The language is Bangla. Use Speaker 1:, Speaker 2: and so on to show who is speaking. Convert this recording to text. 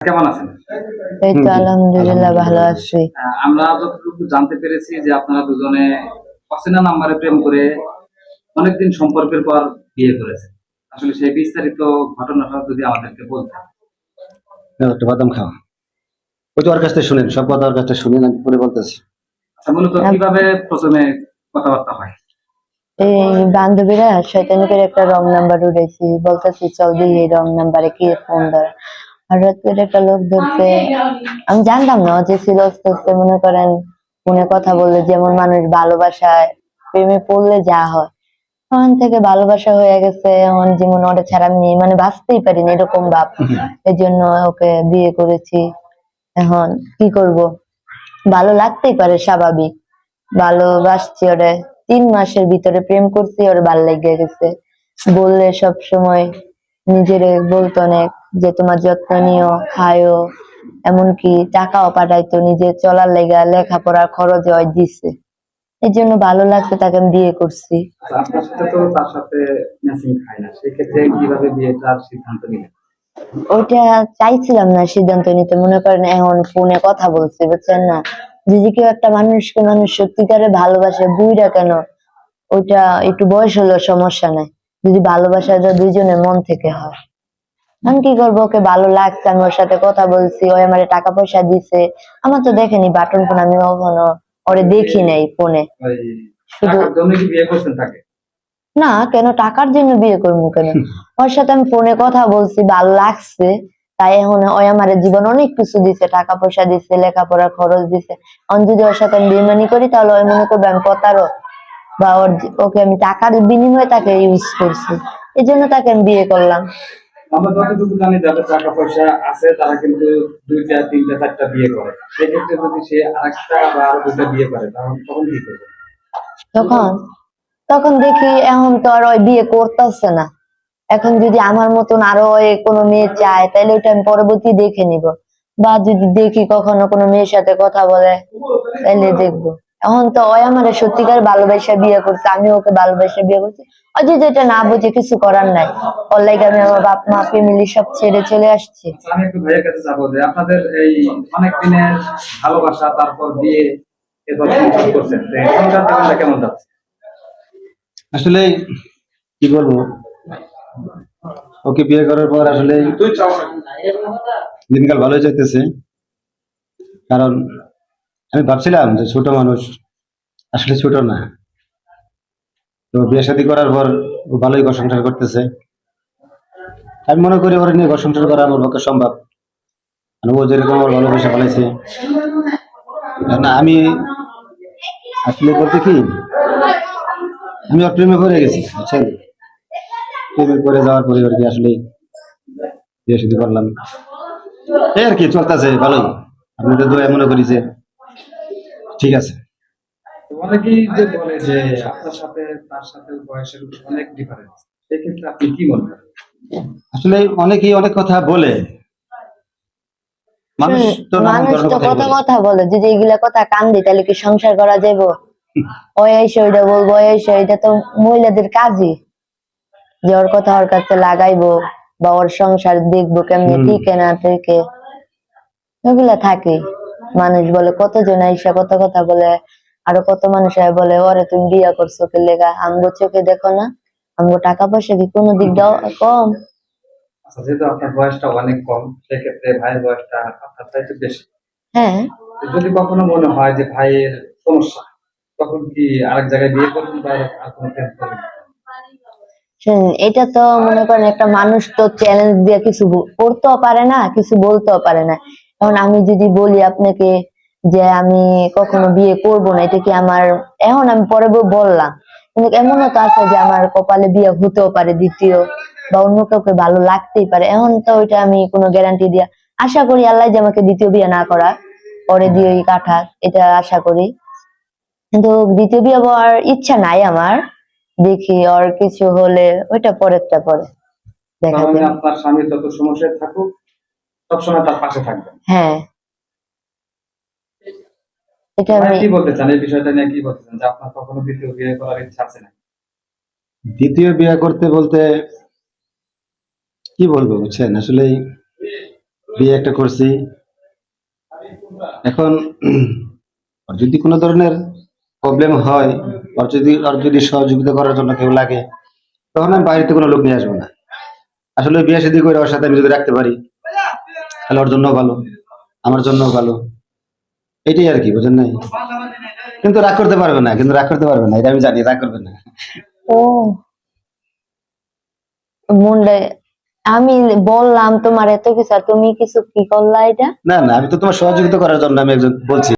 Speaker 1: কেমন আছেন?
Speaker 2: এই তো আলহামদুলিল্লাহ ভালো আছি।
Speaker 1: আমরা যতটুকু জানতে পেরেছি যে আপনারা দুজনে অচেনা নাম্বারে প্রেম করে অনেকদিন সম্পর্কের পর বিয়ে করেছেন। আসলে সেই বিস্তারিত ঘটনাটা যদি আমাদেরকে বলতেন।
Speaker 3: একটু বাদাম খাও। ওই তো ওর কাছ থেকে শুনেন সব কথা ওর কাছ থেকে শুনেন আমি পরে বলতেছি।
Speaker 1: আচ্ছা মূলত কীভাবে প্রথমে কথাবার্তা হয়?
Speaker 2: এই বান্ধবীরা শয়তানি করে একটা রং নাম্বার উঠেছি। বলতেছি চল দিই এই রং নাম্বারে কি ফোন ধরে? হঠাৎ করে একটা লোক ধরছে আমি জানতাম না যে ছিল মনে করেন ফোনে কথা বললে যেমন মানুষ ভালোবাসায় প্রেমে পড়লে যা হয়। ওখান থেকে ভালোবাসা হয়ে গেছে এখন যেমন ওটা ছাড়া আমি মানে বাঁচতেই পারিনি এরকম ভাব। এই জন্য ওকে বিয়ে করেছি। এখন কি করব? ভালো লাগতেই পারে স্বাভাবিক। ভালোবাসছি ওরে। তিন মাসের ভিতরে প্রেম করছি ওর ভালো লেগে গেছে। বললে সব সময় নিজের বলতো অনেক যে তোমার যত্ন নিও খায়ও এমনকি টাকাও পাঠাইতো নিজের চলার লেগা লেখাপড়ার খরচ হয় দিছে। এই জন্য ভালো লাগছে তাকে আমি বিয়ে করছি।
Speaker 1: আচ্ছা, আপনার সাথে তো তার সাথে ম্যাচিং খায় না। সেক্ষেত্রে কীভাবে বিয়েটার সিদ্ধান্ত নিলেন?
Speaker 2: ওইটা চাইছিলাম না সিদ্ধান্ত নিতে। মনে করেন এখন ফোনে কথা বলছি বুঝছেন না? যদি কেউ একটা মানুষকে মানুষ সত্যিকারে ভালোবাসে বুইরা কেন? ওইটা একটু বয়স হলো সমস্যা নাই। যদি ভালোবাসাটা দুইজনের মন থেকে হয়। আমি কি করব? ওকে ভালো লাগছে আমি ওর সাথে কথা বলছি ওই আমার টাকা পয়সা দিছে। আমার তো দেখেনি বাটন ফোন আমি কখনো ওরে দেখি নাই ফোনে। শুধু
Speaker 1: বিয়ে
Speaker 2: না কেন টাকার জন্য বিয়ে করব কেন? ওর সাথে আমি ফোনে কথা বলছি ভালো লাগছে। তাই এখন ওই আমার জীবন অনেক কিছু দিছে টাকা পয়সা দিছে লেখাপড়ার খরচ দিছে। আমি যদি ওর সাথে আমি বেমানি করি তাহলে ওই মনে করবে আমি প্রতারক। বা ওর ওকে আমি টাকার বিনিময়ে তাকে ইউজ করছি। এই জন্য তাকে আমি বিয়ে করলাম।
Speaker 1: আমরা যতটুকু জানি যাদের টাকা পয়সা আছে তারা কিন্তু দুইটা তিনটা চারটা বিয়ে করে। সেক্ষেত্রে যদি সে আরেকটা বা আরও দুটা বিয়ে করে তখন তখন কি করবে?
Speaker 2: তখন? তখন দেখি এখন তো আর ওই বিয়ে করতেছে না। এখন যদি আমার মতন আরও ওই কোনো মেয়ে চায় তাহলে ওইটা আমি পরবর্তী দেখে নিব। বা যদি দেখি কখনো কোনো মেয়ের সাথে কথা বলে তাহলে দেখব। এখন তো ওই আমার সত্যিকার ভালোবাসা বিয়ে করছে আমি ওকে ভালোবাসা বিয়ে করছি। যে যেটা না বুঝে কিছু করার নাই। ওর লাগে আমি আমার বাপ মা ফ্যামিলি সব ছেড়ে চলে আসছি।
Speaker 1: আমি একটু ভাইয়ের কাছে যাব যে আপনাদের এই অনেক দিনের ভালোবাসা তারপর বিয়ে এরপর করছেন। সংসার জীবনটা কেমন যাচ্ছে?
Speaker 3: আসলে কি বলব? ওকে বিয়ে করার পর আসলে দিনকাল ভালোই যেতেছে কারণ আমি ভাবছিলাম যে ছোট মানুষ আসলে ছোট না। তো বিয়ে শাদী করার পর ও ভালোই ঘর সংসার করতেছে। আমি মনে করি ওরা নিয়ে ঘর সংসার করা আমার পক্ষে সম্ভব। কারণ ও যেরকম আমার ভালোবাসা ফেলাইছে না, আমি আসলে বলতে কি, আমি ওর প্রেমে পড়ে গেছি, বুঝছেন? প্রেমে পড়ে যাওয়ার পরে আর কি আসলে বিয়ে শাদী করলাম। এই আর কি, চলতেছে, ভালোই। আপনি তো দোয়া মনে করি যে ঠিক আছে।
Speaker 1: অনেকেই যে বলে যে আপনার সাথে তার সাথে বয়সের অনেক ডিফারেন্স সেক্ষেত্রে আপনি কি করেন?
Speaker 3: আসলে অনেকেই অনেক কথা বলে। মানুষ তো
Speaker 2: কত কথা বলে। যদি এগুলা কথা কান দিই তাহলে কি সংসার করা ওই এসে ওইটা বলব ওই তো মহিলাদের কাজই। যে ওর কথা ওর কাছে লাগাইবো বা ওর সংসার দেখব কেমনি। টিকে না টিকে। এগুলা থাকে। মানুষ বলে কতজন আইসা কত কথা বলে আরও কত মানুষ আয় বলে ওরে তুমি বিয়া করছ কে লেগা? আমগো চোখে দেখো না আমগো টাকা পয়সা কি কোনো দিক দাও কম?
Speaker 1: আচ্ছা যেহেতু আপনার বয়সটা অনেক কম সেক্ষেত্রে ভাইয়ের বয়সটা আপনার চাইতে বেশি।
Speaker 2: হ্যাঁ।
Speaker 1: যদি কখনো মনে হয় যে ভাইয়ের সমস্যা তখন কি আরেক জায়গায় বিয়ে করবেন বা আর কোনো করবেন?
Speaker 2: শুনুন, এটা তো মনে করেন একটা মানুষ তো চ্যালেঞ্জ দিয়ে কিছু করতেও পারে না কিছু বলতেও পারে না। এখন আমি যদি বলি আপনাকে যে আমি কখনো বিয়ে করব না এটা কি আমার এখন আমি পরে বললাম। কিন্তু এমনও তো আছে যে আমার কপালে বিয়ে হতেও পারে দ্বিতীয় বা অন্য কাউকে ভালো লাগতেই পারে। এখন তো ওইটা আমি কোনো গ্যারান্টি দিয়া আশা করি আল্লাহ যে আমাকে দ্বিতীয় বিয়ে না করা পরে দিয়ে কাঠা এটা আশা করি। কিন্তু দ্বিতীয় বিয়ে হওয়ার ইচ্ছা নাই আমার দেখি আর কিছু হলে ওইটা পরেরটা পরে। দেখা যাবে
Speaker 1: আপনার স্বামী যত সমস্যায় থাকুক সবসময় তার পাশে থাকবেন।
Speaker 2: হ্যাঁ। এটা আমি
Speaker 1: কি বলতে চান? এই বিষয়টা নিয়ে কি বলতে চান? যে আপনার কখনো দ্বিতীয় বিয়ে করার ইচ্ছা আছে না
Speaker 3: দ্বিতীয় বিয়ে করতে বলতে কি বলব বুঝছেন? আসলে বিয়ে একটা করছি। এখন যদি কোনো ধরনের প্রবলেম হয় আর যদি আর যদি সহযোগিতা করার জন্য কেউ লাগে তখন আমি বাইরেতে কোনো লোক নিয়ে আসব না। আসলে বিয়ে শাদী করে ওর সাথে আমি যদি রাখতে পারি ওর জন্য ভালো আমার জন্য ভালো। এটাই আর কি বুঝেন নাই? কিন্তু রাগ করতে পারবে না কিন্তু রাগ করতে পারবে না এটা আমি জানি রাগ করবে না।
Speaker 2: ও মুন্ডে আমি বললাম তোমার এত কিছু আর তুমি কিছু কি করলা এটা?
Speaker 3: না না আমি তো তোমার সহযোগিতা করার জন্য আমি একজন বলছি।